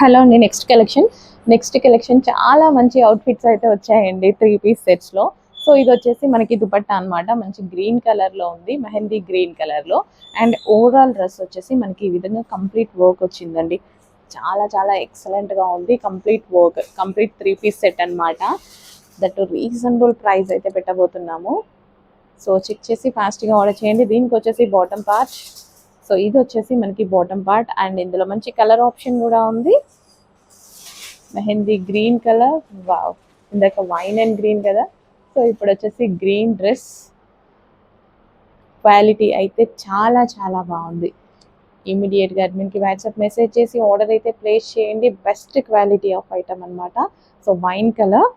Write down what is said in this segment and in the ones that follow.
Hello అండి. Next collection next collection చాలా మంచి అవుట్ఫిట్స్ అయితే వచ్చాయండి త్రీ పీస్ సెట్స్లో సో ఇది వచ్చేసి మనకి దుపట్టా అన్నమాట. మంచి గ్రీన్ కలర్లో ఉంది మెహందీ గ్రీన్ కలర్లో అండ్ ఓవరాల్ డ్రెస్ వచ్చేసి మనకి ఈ విధంగా కంప్లీట్ వర్క్ వచ్చిందండి. చాలా చాలా ఎక్సలెంట్గా ఉంది. Complete work complete three piece set అన్నమాట. దట్ రీజనబుల్ ప్రైస్ అయితే పెట్టబోతున్నాము. సో చెక్ చేసి ఫాస్ట్గా ఆర్డర్ చేయండి. దీనికి వచ్చేసి బాటమ్ పార్ట్ సో ఇది వచ్చేసి మనకి బాటమ్ పార్ట్ అండ్ ఇందులో మంచి కలర్ ఆప్షన్ కూడా ఉంది. మెహందీ గ్రీన్ కలర్ వావ్ ఇందాక వైన్ అండ్ గ్రీన్ కదా. సో ఇప్పుడు వచ్చేసి గ్రీన్ డ్రెస్ క్వాలిటీ అయితే చాలా చాలా బాగుంది. ఇమీడియట్గా అడ్మిన్కి వాట్సాప్ మెసేజ్ చేసి ఆర్డర్ అయితే ప్లేస్ చేయండి. బెస్ట్ క్వాలిటీ ఆఫ్ ఐటమ్ అనమాట so wine colour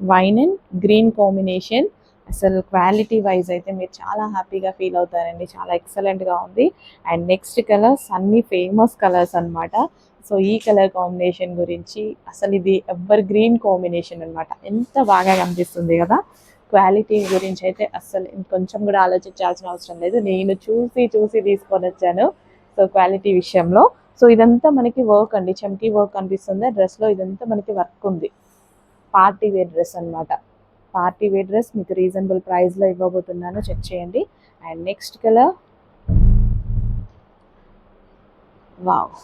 wine and green combination అసలు క్వాలిటీ వైజ్ అయితే మీరు చాలా హ్యాపీగా ఫీల్ అవుతారండి. చాలా ఎక్సలెంట్గా ఉంది. అండ్ నెక్స్ట్ కలర్స్ అన్ని ఫేమస్ కలర్స్ అనమాట సో ఈ కలర్ కాంబినేషన్ గురించి అసలు ఇది ఎవర్ గ్రీన్ కాంబినేషన్ అన్నమాట. ఎంత బాగా కనిపిస్తుంది కదా! క్వాలిటీ గురించి అయితే అసలు ఇంకొంచెం కూడా ఆలోచించాల్సిన అవసరం లేదు. నేను చూసి చూసి తీసుకొని వచ్చాను. సో క్వాలిటీ విషయంలో. సో ఇదంతా మనకి వర్క్ అండి. చమ్కీ వర్క్ అనిపిస్తుంది. డ్రెస్లో ఇదంతా మనకి వర్క్ ఉంది. పార్టీ వేర్ డ్రెస్ అన్నమాట. పార్టీ వేర్ డ్రెస్ మీకు రీజనబుల్ ప్రైస్లో ఇవ్వబోతున్నాను. చెక్ చేయండి. And next colour. వావ్.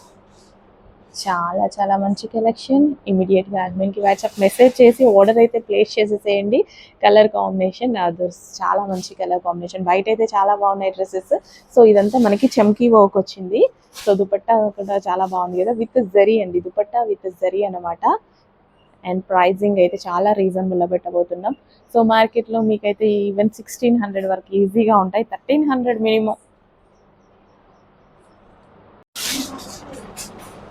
చాలా చాలా మంచి కలెక్షన్. ఇమీడియట్గా అడ్మిన్కి వాట్సాప్ మెసేజ్ చేసి ఆర్డర్ అయితే ప్లేస్ చేసేసేయండి. కలర్ కాంబినేషన్ అదర్స్ చాలా మంచి కలర్ కాంబినేషన్ బయట అయితే చాలా బాగున్నాయి డ్రెస్సెస్ సో ఇదంతా మనకి చమ్కీ వర్క్ వచ్చింది. సో దుపట్టా కూడా చాలా బాగుంది కదా. విత్ జరీ అండి. దుపట్టా విత్ జరీ అనమాట అండ్ ప్రైజింగ్ అయితే చాలా రీజనబుల్లో పెట్టబోతున్నాం. సో మార్కెట్లో మీకైతే ఈవెన్ సిక్స్టీన్ హండ్రెడ్ వరకు ఈజీగా ఉంటాయి. Thirteen hundred minimum.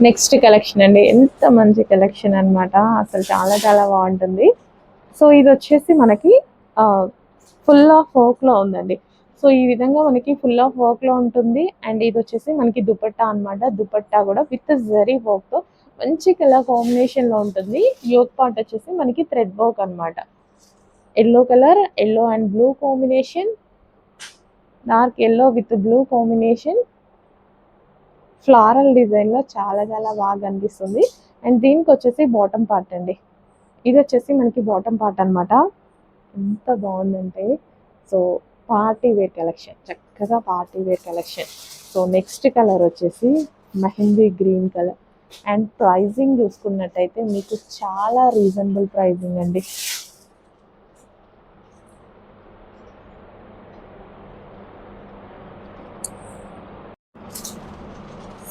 Next collection అండి. ఎంత మంచి కలెక్షన్ అనమాట అసలు చాలా చాలా బాగుంటుంది. సో ఇది వచ్చేసి మనకి ఫుల్ ఆఫ్ వర్క్లో ఉందండి. సో ఈ విధంగా మనకి ఫుల్ ఆఫ్ వర్క్లో ఉంటుంది. అండ్ ఇది వచ్చేసి మనకి దుపట్టా అనమాట దుపట్టా కూడా విత్ జరీ వర్క్తో మంచి కలర్ కాంబినేషన్లో ఉంటుంది. యోగ్ పార్ట్ వచ్చేసి మనకి థ్రెడ్ వర్క్ అనమాట yellow colour yellow and blue combination dark yellow with blue combination floral డిజైన్లో చాలా చాలా బాగా అనిపిస్తుంది అండ్ దీనికి వచ్చేసి బాటమ్ పార్ట్ అండి. ఇది వచ్చేసి మనకి బాటమ్ పార్ట్ అనమాట ఎంత బాగుందంటే సో పార్టీ వేర్ కలెక్షన్ చక్కగా party wear collection so next colour వచ్చేసి mehndi green colour and pricing చూసుకున్నట్టయితే మీకు చాలా రీజనబుల్ ప్రైజింగ్ అండి.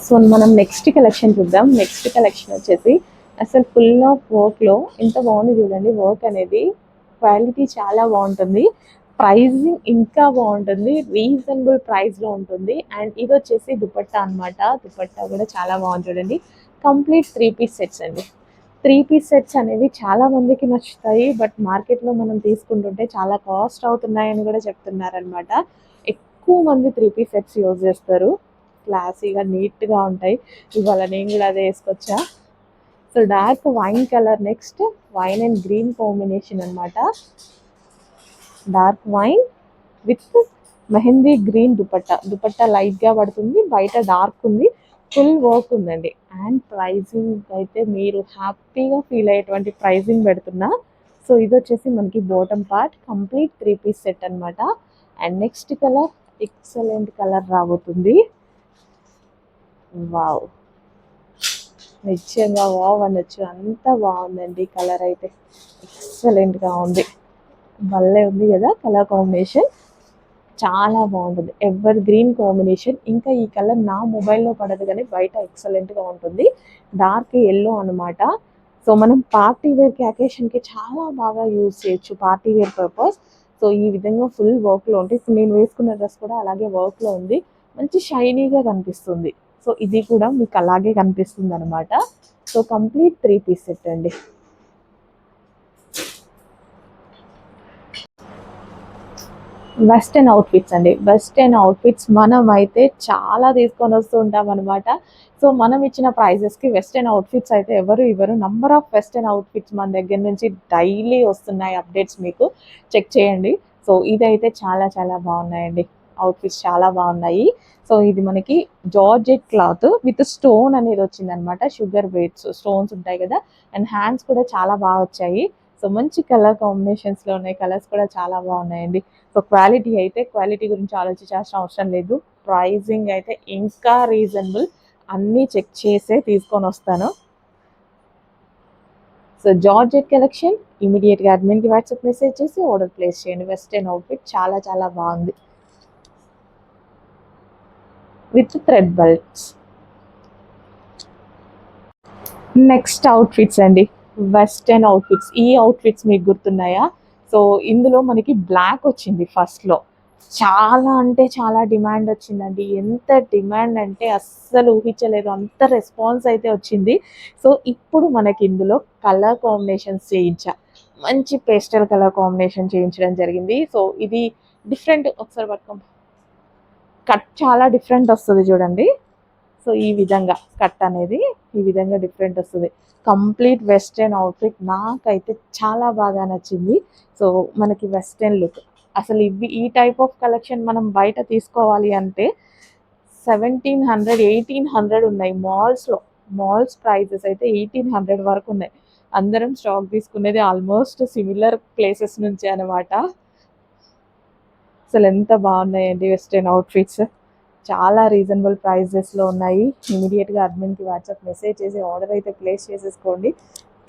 సో మనం నెక్స్ట్ కలెక్షన్ చూద్దాం. నెక్స్ట్ కలెక్షన్ వచ్చేసి అసలు ఫుల్ ఆఫ్ వర్క్లో ఎంత బాగుంది చూడండి. వర్క్ అనేది క్వాలిటీ చాలా బాగుంటుంది. ప్రైజింగ్ ఇంకా బాగుంటుంది. రీజనబుల్ ప్రైస్లో ఉంటుంది. అండ్ ఇది వచ్చేసి దుపట్టా అన్నమాట. దుపట్టా కూడా చాలా బాగుంది చూడండి. కంప్లీట్ త్రీ పీస్ సెట్స్ అండి. త్రీ పీస్ సెట్స్ అనేవి చాలా మందికి నచ్చుతాయి బట్ మార్కెట్లో మనం తీసుకుంటుంటే చాలా కాస్ట్ అవుతున్నాయని కూడా చెప్తున్నారనమాట ఎక్కువ మంది త్రీ పీస్ సెట్స్ యూజ్ చేస్తారు. క్లాసీగా నీట్గా ఉంటాయి. ఇవాళ నేను కూడా అదే వేసుకొచ్చా. So dark wine colour next wine and green combination అనమాట dark wine with mehndi green dupatta. Dupatta లైట్గా పడుతుంది బయట డార్క్ ఉంది. ఫుల్ వర్క్ ఉందండి. అండ్ ప్రైజింగ్ అయితే మీరు హ్యాపీగా ఫీల్ అయ్యేటువంటి ప్రైజింగ్ పెడుతున్నా. సో ఇది వచ్చేసి మనకి bottom part complete three piece set అనమాట and next colour excellent colour రాబోతుంది. వావ్. నిజంగా వావ్ అనొచ్చు. అంత బాగుందండి కలర్ అయితే. ఎక్సలెంట్గా ఉంది. భలే ఉంది కదా కలర్ కాంబినేషన్. చాలా బాగుంటుంది. ఎవర్ గ్రీన్ కాంబినేషన్ ఇంకా ఈ కలర్ నా మొబైల్లో పడదు కానీ బయట ఎక్సలెంట్గా ఉంటుంది. డార్క్ ఎల్లో అనమాట సో మనం పార్టీ వేర్కి అకేషన్కి చాలా బాగా యూజ్ చేయొచ్చు పార్టీ వేర్ పర్పస్ సో ఈ విధంగా ఫుల్ వర్క్లో ఉంటాయి ఇప్పుడు నేను వేసుకున్న డ్రెస్ కూడా అలాగే వర్క్లో ఉంది. మంచి షైనీగా కనిపిస్తుంది. సో ఇది కూడా మీకు అలాగే కనిపిస్తుంది అనమాట so complete three piece set అండి. వెస్టర్న్ అవుట్ఫిట్స్ అండి. వెస్టర్న్ అవుట్ఫిట్స్ మనం అయితే చాలా తీసుకొని వస్తుంటాం అనమాట సో మనం ఇచ్చిన ప్రైజెస్కి వెస్టర్న్ అవుట్ఫిట్స్ అయితే ఎవరు ఇవ్వరు. నంబర్ ఆఫ్ వెస్టర్న్ అవుట్ఫిట్స్ మన దగ్గర నుంచి డైలీ వస్తున్నాయి అప్డేట్స్ మీకు. చెక్ చేయండి. సో ఇదైతే చాలా చాలా బాగున్నాయండి. అవుట్ఫిట్స్ చాలా బాగున్నాయి. సో ఇది మనకి జార్జెట్ క్లాత్ విత్ స్టోన్ అనేది వచ్చింది అనమాట షుగర్ వెయిట్స్ స్టోన్స్ ఉంటాయి కదా. అండ్ హ్యాండ్స్ కూడా చాలా బాగా వచ్చాయి. సో మంచి కలర్ కాంబినేషన్స్లో ఉన్నాయి. కలర్స్ కూడా చాలా బాగున్నాయండి. సో క్వాలిటీ అయితే క్వాలిటీ గురించి ఆలోచించాల్సిన అవసరం లేదు. ప్రైజింగ్ అయితే ఇంకా రీజనబుల్ అన్నీ చెక్ చేసే తీసుకొని వస్తాను. సో జార్జెట్ కలెక్షన్ ఇమీడియట్గా అడ్మిన్కి వాట్సాప్ మెసేజ్ చేసి ఆర్డర్ ప్లేస్ చేయండి. వెస్ట్రన్ అవుట్ఫిట్ చాలా చాలా బాగుంది. With thread belts next outfits అండి. వెస్టర్న్ అవుట్ఫిట్స్ ఈ అవుట్ఫిట్స్ మీకు గుర్తున్నాయా? సో ఇందులో మనకి బ్లాక్ వచ్చింది ఫస్ట్లో చాలా అంటే చాలా డిమాండ్ వచ్చిందండి. ఎంత డిమాండ్ అంటే అస్సలు ఊహించలేదు. అంత రెస్పాన్స్ అయితే వచ్చింది. సో ఇప్పుడు మనకి ఇందులో కలర్ కాంబినేషన్స్ చేయించా. మంచి పేస్టల్ కలర్ కాంబినేషన్ చేయించడం జరిగింది. సో ఇది డిఫరెంట్ ఒకసారి పట్టుకో కట్ చాలా డిఫరెంట్ వస్తుంది చూడండి. సో ఈ విధంగా కట్ అనేది ఈ విధంగా డిఫరెంట్ వస్తుంది. కంప్లీట్ వెస్ట్రన్ అవుట్ఫిట్ నాకైతే చాలా బాగా నచ్చింది. సో మనకి వెస్ట్రన్ లుక్ అసలు ఇవి ఈ టైప్ ఆఫ్ కలెక్షన్ మనం బయట తీసుకోవాలి అంటే సెవెంటీన్ హండ్రెడ్ ఎయిటీన్ హండ్రెడ్ ఉన్నాయి. మాల్స్లో మాల్స్ ప్రైజెస్ అయితే ఎయిటీన్ హండ్రెడ్ వరకు ఉన్నాయి. అందరం స్టాక్ తీసుకునేది ఆల్మోస్ట్ సిమిలర్ ప్లేసెస్ నుంచి అనమాట అసలు ఎంత బాగున్నాయండి వెస్ట్రన్ అవుట్ఫిట్స్ చాలా రీజనబుల్ ప్రైజెస్లో ఉన్నాయి. ఇమీడియట్గా అడ్మిన్కి వాట్సాప్ మెసేజ్ చేసి ఆర్డర్ అయితే ప్లేస్ చేసేసుకోండి.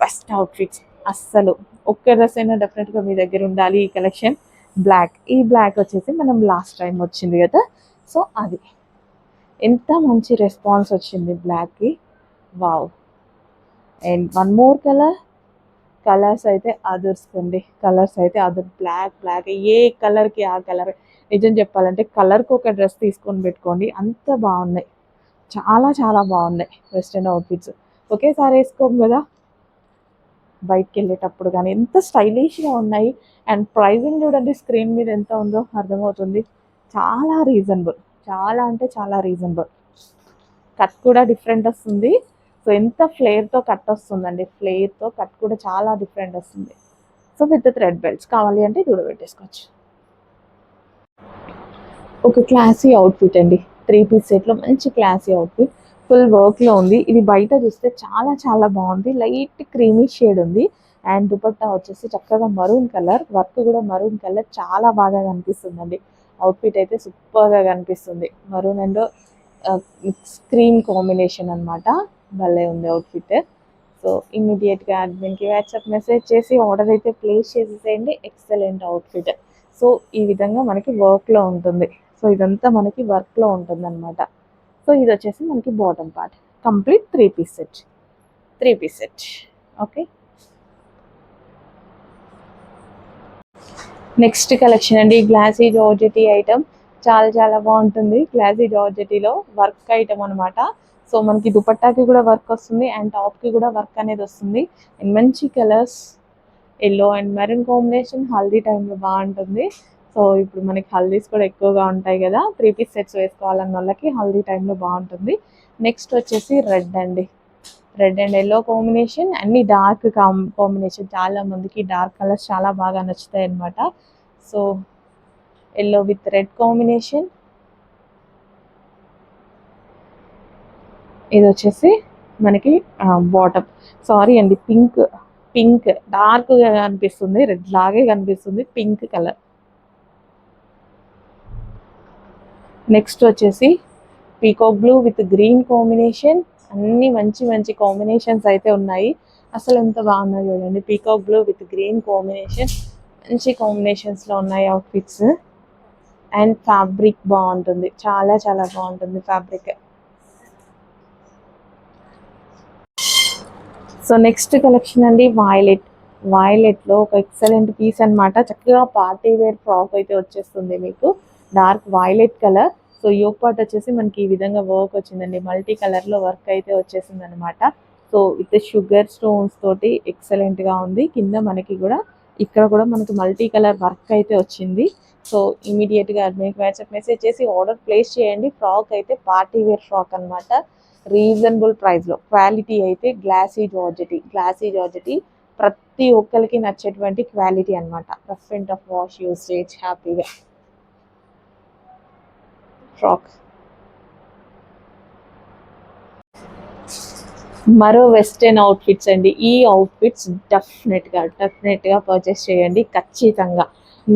బెస్ట్ అవుట్ఫిట్స్ అస్సలు ఒక్క డ్రెస్ అయినా డెఫినెట్గా మీ దగ్గర ఉండాలి ఈ కలెక్షన్ బ్లాక్ ఈ బ్లాక్ వచ్చేసి మనం లాస్ట్ టైం వచ్చింది కదా. సో అది. ఎంత మంచి రెస్పాన్స్ వచ్చింది బ్లాక్కి wow and one more colour colours అయితే అదుర్స్కోండి కలర్స్ అయితే అదర్ బ్లాక్ బ్లాక్ ఏ కలర్కి ఆ కలర్ నిజం చెప్పాలంటే కలర్కి ఒక డ్రెస్ తీసుకొని పెట్టుకోండి. అంత బాగున్నాయి. చాలా చాలా బాగున్నాయి వెస్ట్రన్ అవుట్ఫిట్స్. ఒకేసారి వేసుకోం కదా? బయటకు వెళ్ళేటప్పుడు కానీ ఎంత స్టైలిష్గా ఉన్నాయి. అండ్ ప్రైజింగ్ చూడండి స్క్రీన్ మీద ఎంత ఉందో అర్థమవుతుంది. చాలా రీజనబుల్. చాలా అంటే చాలా రీజనబుల్. కట్ కూడా డిఫరెంట్ వస్తుంది. సో ఎంత ఫ్లేర్తో కట్ వస్తుందండి. ఫ్లేర్తో కట్ కూడా చాలా డిఫరెంట్ వస్తుంది. సో విత్ థ్రెడ్ బెల్ట్స్ కావాలి అంటే దూడబెట్టేసుకోవచ్చు. ఒక క్లాసీ అవుట్ఫిట్ అండి. త్రీ పీస్ సెట్లో మంచి క్లాసీ అవుట్ఫిట్ ఫుల్ వర్క్లో ఉంది. ఇది బయట చూస్తే చాలా చాలా బాగుంది. లైట్ క్రీమీ షేడ్ ఉంది. అండ్ దుపట్టా వచ్చేసి చక్కగా మరూన్ కలర్ వర్క్ కూడా మరూన్ కలర్ చాలా బాగా కనిపిస్తుందండి. అవుట్ఫిట్ అయితే సూపర్గా కనిపిస్తుంది. మరూన్ అండ్ స్క్రీన్ కాంబినేషన్ అనమాట భలే ఉంది అవుట్ఫిట్ సో ఇమ్మీడియట్గా అడ్మిన్కి వాట్సాప్ మెసేజ్ చేసి ఆర్డర్ అయితే ప్లేస్ చేసేసేయండి. ఎక్సలెంట్ అవుట్ఫిట్ సో ఈ విధంగా మనకి వర్క్లో ఉంటుంది. సో ఇదంతా మనకి వర్క్లో ఉంటుంది అనమాట సో ఇది వచ్చేసి మనకి bottom part complete three piece set three piece set okay next collection అండి. గ్లాసీ జార్జెటీ ఐటమ్ చాలా చాలా బాగుంటుంది. గ్లాసీ జార్జెటీలో వర్క్ ఐటమ్ అనమాట సో మనకి దుపట్టాకి కూడా వర్క్ వస్తుంది. అండ్ టాప్కి కూడా వర్క్ అనేది వస్తుంది. అండ్ మంచి colours yellow and maroon combination haldi టైంలో బాగుంటుంది. సో ఇప్పుడు మనకి హల్దీస్ కూడా ఎక్కువగా ఉంటాయి కదా త్రీ పీస్ సెట్స్ వేసుకోవాలన్న వాళ్ళకి హల్దీ టైంలో బాగుంటుంది. నెక్స్ట్ వచ్చేసి రెడ్ అండి. రెడ్ అండ్ ఎల్లో కాంబినేషన్ అన్ని డార్క్ కాంబినేషన్ చాలా మందికి డార్క్ కలర్స్ చాలా బాగా నచ్చుతాయి అన్నమాట. So yellow with red combination ఇది వచ్చేసి మనకి బాటమ్ సారీ అండి పింక్ పింక్ డార్క్గా కనిపిస్తుంది రెడ్ లాగే కనిపిస్తుంది పింక్ కలర్. నెక్స్ట్ వచ్చేసి peacock blue with green combination. అన్ని మంచి మంచి కాంబినేషన్స్ అయితే ఉన్నాయి. అసలు ఎంత బాగున్నాయి చూడండి. Peacock blue with green combination. మంచి కాంబినేషన్స్లో ఉన్నాయి అవుట్ఫిట్స్ అండ్ ఫ్యాబ్రిక్ బాగుంటుంది. చాలా చాలా బాగుంటుంది ఫ్యాబ్రిక్. సో నెక్స్ట్ కలెక్షన్ అండి వాయిలెట్ వాయిలెట్లో ఒక ఎక్సలెంట్ పీస్ అనమాట చక్కగా పార్టీ వేర్ ఫ్రాక్ అయితే వచ్చేస్తుంది మీకు. Dark violet colour so yoke part వచ్చేసి మనకి ఈ విధంగా వర్క్ వచ్చిందండి. మల్టీ కలర్లో వర్క్ అయితే వచ్చేసింది అనమాట సో విత్ షుగర్ స్టోన్స్ తోటి ఎక్సలెంట్గా ఉంది. కింద మనకి కూడా ఇక్కడ కూడా మనకి మల్టీ కలర్ వర్క్ అయితే వచ్చింది. సో ఇమీడియట్గా మీకు వాట్సాప్ మెసేజ్ చేసి ఆర్డర్ ప్లేస్ చేయండి. ఫ్రాక్ అయితే పార్టీ వేర్ ఫ్రాక్ అనమాట రీజనబుల్ ప్రైస్లో క్వాలిటీ అయితే గ్లాసీ జార్జెటీ. గ్లాసీ జార్జెటీ ప్రతి ఒక్కరికి నచ్చేటువంటి క్వాలిటీ అనమాట రఫ్ అండ్ వాష్ యూస్ చేయొచ్చు హ్యాపీగా. ఫ్రాక్ మరో వెస్ట్రన్ అవుట్ఫిట్స్ అండి. ఈ అవుట్ఫిట్స్ డెఫినెట్గా డెఫినెట్గా పర్చేస్ చేయండి. ఖచ్చితంగా.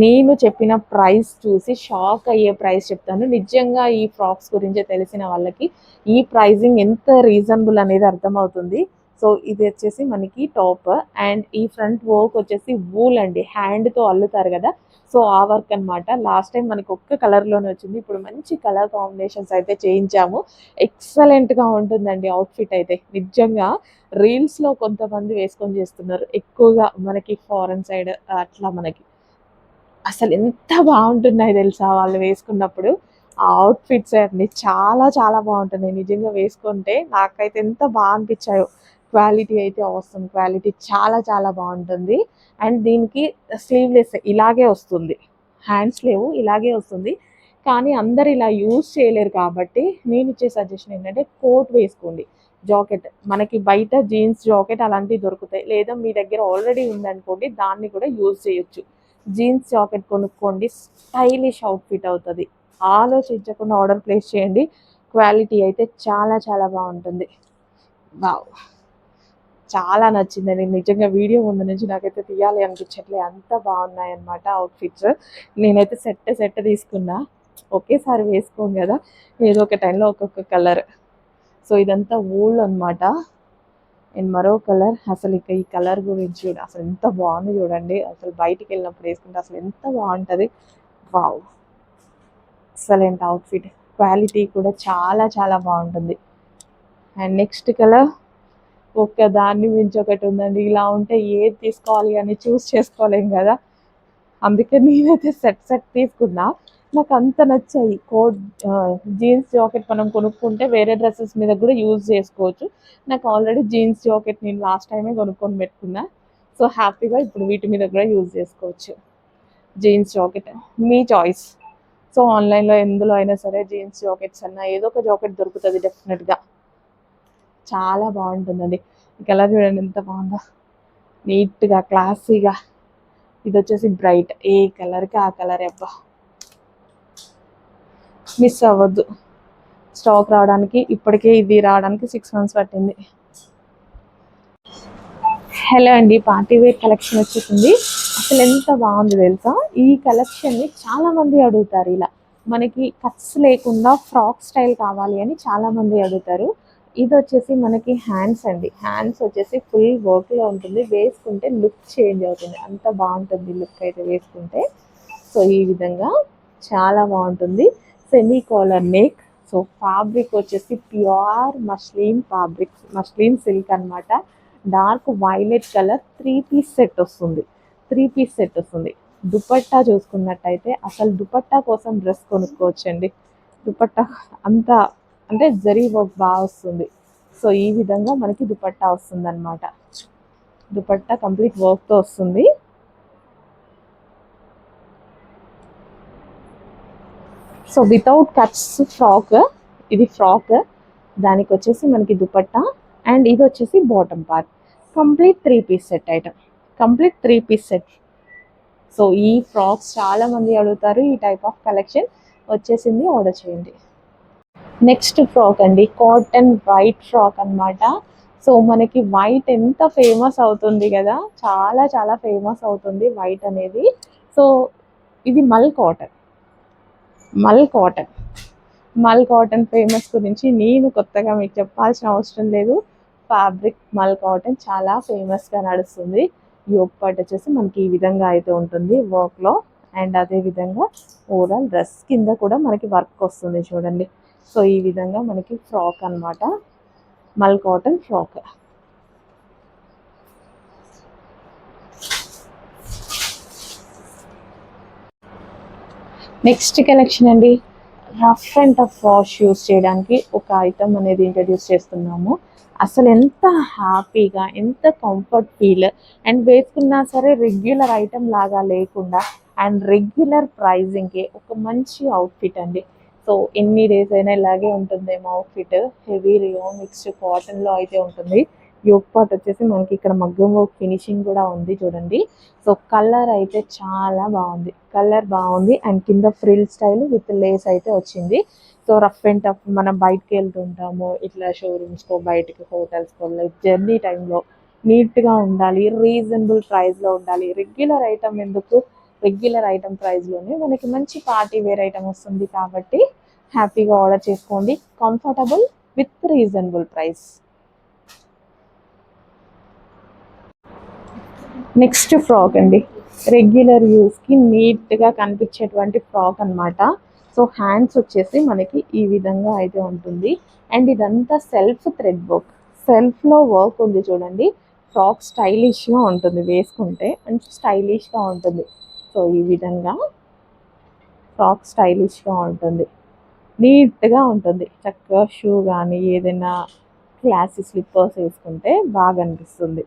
నేను చెప్పిన ప్రైస్ చూసి షాక్ అయ్యే ప్రైస్ చెప్తాను. నిజంగా ఈ ఫ్రాక్స్ గురించి తెలిసిన వాళ్ళకి ఈ ప్రైజింగ్ ఎంత రీజనబుల్ అనేది అర్థమవుతుంది. సో ఇది వచ్చేసి మనకి టాప్ అండ్ ఈ ఫ్రంట్ వర్క్ వచ్చేసి వూల్ అండి. హ్యాండ్తో అల్లుతారు కదా. సో ఆ వర్క్ అనమాట లాస్ట్ టైం మనకి ఒక్క కలర్లోనే వచ్చింది. ఇప్పుడు మంచి కలర్ కాంబినేషన్స్ అయితే చేయించాము. ఎక్సలెంట్గా ఉంటుందండి అవుట్ఫిట్ అయితే. నిజంగా రీల్స్లో కొంతమంది వేసుకొని చేస్తున్నారు. ఎక్కువగా మనకి ఫారెన్ సైడ్ అట్లా మనకి. అసలు ఎంత బాగుంటున్నాయి తెలుసా వాళ్ళు వేసుకున్నప్పుడు. ఆ అవుట్ఫిట్స్ అన్నీ చాలా చాలా బాగుంటున్నాయి. నిజంగా వేసుకుంటే నాకైతే ఎంత బాగా అనిపించాయో. క్వాలిటీ అయితే అవసరం క్వాలిటీ చాలా చాలా బాగుంటుంది. అండ్ దీనికి స్లీవ్లెస్ ఇలాగే వస్తుంది. హ్యాండ్స్ లేవు ఇలాగే వస్తుంది. కానీ అందరు ఇలా యూజ్ చేయలేరు కాబట్టి నేను ఇచ్చే సజెషన్ ఏంటంటే కోట్ వేసుకోండి. జాకెట్ మనకి బయట జీన్స్ జాకెట్ అలాంటివి దొరుకుతాయి. లేదా మీ దగ్గర ఆల్రెడీ ఉందనుకోండి దాన్ని కూడా యూజ్ చేయొచ్చు. జీన్స్ జాకెట్ కొనుక్కోండి. స్టైలిష్ అవుట్ఫిట్ అవుతుంది. ఆలోచించకుండా ఆర్డర్ ప్లేస్ చేయండి. క్వాలిటీ అయితే చాలా చాలా బాగుంటుంది. బావ్ చాలా నచ్చిందండి. నిజంగా వీడియో ముందు నుంచి నాకైతే తీయాలి అనిపించట్లే. అంత బాగున్నాయి అనమాట అవుట్ఫిట్స్ నేనైతే సెట్ సెట్ తీసుకున్నా. ఒకేసారి వేసుకోం కదా. ఏదో ఒక టైంలో ఒక్కొక్క కలర్ సో ఇదంతా ఓల్డ్ అనమాట అండ్ మరో కలర్ అసలు ఇక ఈ కలర్ గురించి చూడ అసలు ఎంత బాగుంది చూడండి. అసలు బయటికి వెళ్ళినప్పుడు వేసుకుంటే అసలు ఎంత బాగుంటుంది. వావ్! Excellent outfit. క్వాలిటీ కూడా చాలా చాలా బాగుంటుంది. అండ్ నెక్స్ట్ కలర్ ఒక్క దాన్ని మించి ఒకటి ఉందండి. ఇలా ఉంటే ఏది తీసుకోవాలి అని చూస్ చేసుకోలేం కదా. అందుకే నేనైతే సెట్ సెట్ తీసుకున్నా. నాకు అంత నచ్చాయి. కోట్ జీన్స్ జాకెట్ మనం కొనుక్కుంటే వేరే డ్రెస్సెస్ మీద కూడా యూజ్ చేసుకోవచ్చు. నాకు ఆల్రెడీ జీన్స్ జాకెట్ నేను లాస్ట్ టైమే కొనుక్కొని పెట్టుకున్నా. సో హ్యాపీగా ఇప్పుడు వీటి మీద కూడా యూజ్ చేసుకోవచ్చు. జీన్స్ జాకెట్ మీ చాయిస్. సో ఆన్లైన్లో ఎందులో అయినా సరే జీన్స్ జాకెట్స్ అన్నా ఏదో ఒక జాకెట్ దొరుకుతుంది డెఫినెట్గా. చాలా బాగుంటుందండి. కలర్ చూడండి ఎంత బాగుందో. నీట్గా క్లాసీగా. ఇది వచ్చేసి బ్రైట్. ఏ కలర్కి ఆ కలర్ అబ్బా. మిస్ అవ్వద్దు. స్టాక్ రావడానికి ఇప్పటికే ఇది రావడానికి సిక్స్ మంత్స్ పట్టింది. హలో అండి పార్టీ వేర్ కలెక్షన్ వచ్చేసింది. అసలు ఎంత బాగుంది తెలుసా? ఈ కలెక్షన్ని చాలామంది అడుగుతారు ఇలా. మనకి కట్స్ లేకుండా ఫ్రాక్ స్టైల్ కావాలి అని చాలామంది అడుగుతారు. ఇది వచ్చేసి మనకి హ్యాండ్స్ అండి. హ్యాండ్స్ వచ్చేసి ఫుల్ వర్క్లో ఉంటుంది. వేసుకుంటే లుక్ చేంజ్ అవుతుంది. అంత బాగుంటుంది లుక్ అయితే వేసుకుంటే. సో ఈ విధంగా చాలా బాగుంటుంది. Semi collar neck so fabric వచ్చేసి pure muslin fabric muslin silk అనమాట dark violet colour three piece set వస్తుంది. త్రీ పీస్ సెట్ వస్తుంది. దుపట్టా చూసుకున్నట్టయితే అసలు దుపట్టా కోసం డ్రెస్ కొనుక్కోవచ్చండి. దుపట్టా అంత అంటే జరీ వర్క్ బాగా వస్తుంది. సో ఈ విధంగా మనకి దుపట్టా వస్తుంది అనమాట దుపట్టా కంప్లీట్ వర్క్తో వస్తుంది. సో వితౌట్ కట్స్ ఫ్రాక్ ఇది ఫ్రాక్ దానికి వచ్చేసి మనకి దుపట్టా అండ్ ఇది వచ్చేసి bottom part complete three piece set item complete three piece set so ఈ ఫ్రాక్స్ చాలామంది అడుగుతారు ఈ టైప్ ఆఫ్ కలెక్షన్ వచ్చేసింది ఆర్డర్ చేయండి. నెక్స్ట్ ఫ్రాక్ అండి కాటన్ వైట్ ఫ్రాక్ అనమాట సో మనకి వైట్ ఎంత ఫేమస్ అవుతుంది కదా చాలా చాలా ఫేమస్ అవుతుంది వైట్ అనేది. సో ఇది మల్ కాటన్. మల్ కాటన్. మల్ కాటన్ ఫేమస్ గురించి నేను కొత్తగా మీకు చెప్పాల్సిన అవసరం లేదు. ఫ్యాబ్రిక్ మల్ కాటన్ చాలా ఫేమస్గా నడుస్తుంది. యోగ్ పార్ట్ వచ్చేసి మనకి ఈ విధంగా అయితే ఉంటుంది వర్క్లో అండ్ అదే విధంగా ఓవరాల్ డ్రెస్ కింద కూడా మనకి వర్క్ వస్తుంది చూడండి. సో ఈ విధంగా మనకి ఫ్రాక్ అనమాట mull cotton frock. Next collection అండి. Rough and tough wash use చేయడానికి ఒక ఐటమ్ అనేది ఇంట్రడ్యూస్ చేస్తున్నాము. అసలు ఎంత హ్యాపీగా ఎంత కంఫర్ట్ ఫీల్ అండ్ వేసుకున్నా సరే రెగ్యులర్ ఐటమ్ లాగా లేకుండా అండ్ రెగ్యులర్ ప్రైజింగ్కి ఒక మంచి అవుట్ఫిట్ అండి. సో ఎన్ని డేస్ అయినా ఇలాగే ఉంటుందేమో అవుట్ఫిట్ హెవీ రియో మిక్స్డ్ కాటన్లో అయితే ఉంటుంది. యోక్ పార్ట్ వచ్చేసి మనకి ఇక్కడ మగ్గం వర్క్ ఫినిషింగ్ కూడా ఉంది చూడండి. సో కలర్ అయితే చాలా బాగుంది. కలర్ బాగుంది అండ్ కింద ఫ్రిల్ స్టైల్ విత్ లేస్ అయితే వచ్చింది. సో రఫ్ అండ్ టఫ్ మనం బయటకు వెళ్తుంటాము ఇట్లా షోరూమ్స్కో బయటకు హోటల్స్కో జర్నీ టైంలో నీట్గా ఉండాలి రీజనబుల్ ప్రైస్లో ఉండాలి. రెగ్యులర్ ఐటమ్ ఎందుకు? రెగ్యులర్ ఐటమ్ ప్రైస్లోనే మనకి మంచి పార్టీ వేర్ ఐటమ్ వస్తుంది కాబట్టి హ్యాపీగా ఆర్డర్ చేసుకోండి. Comfortable with reasonable price next frock అండి. రెగ్యులర్ యూస్కి నీట్గా కనిపించేటువంటి ఫ్రాక్ అన్నమాట. సో హ్యాండ్స్ వచ్చేసి మనకి ఈ విధంగా అయితే ఉంటుంది. అండ్ ఇదంతా సెల్ఫ్ థ్రెడ్ వర్క్. సెల్ఫ్లో వర్క్ ఉంది చూడండి. ఫ్రాక్ స్టైలిష్గా ఉంటుంది వేసుకుంటే. మంచి స్టైలిష్గా ఉంటుంది. సో ఈ విధంగా ఫ్రాక్ స్టైలిష్గా ఉంటుంది. నీట్గా ఉంటుంది. చక్కగా షూ కానీ ఏదైనా క్లాసీ స్లిప్పర్స్ వేసుకుంటే బాగా అనిపిస్తుంది.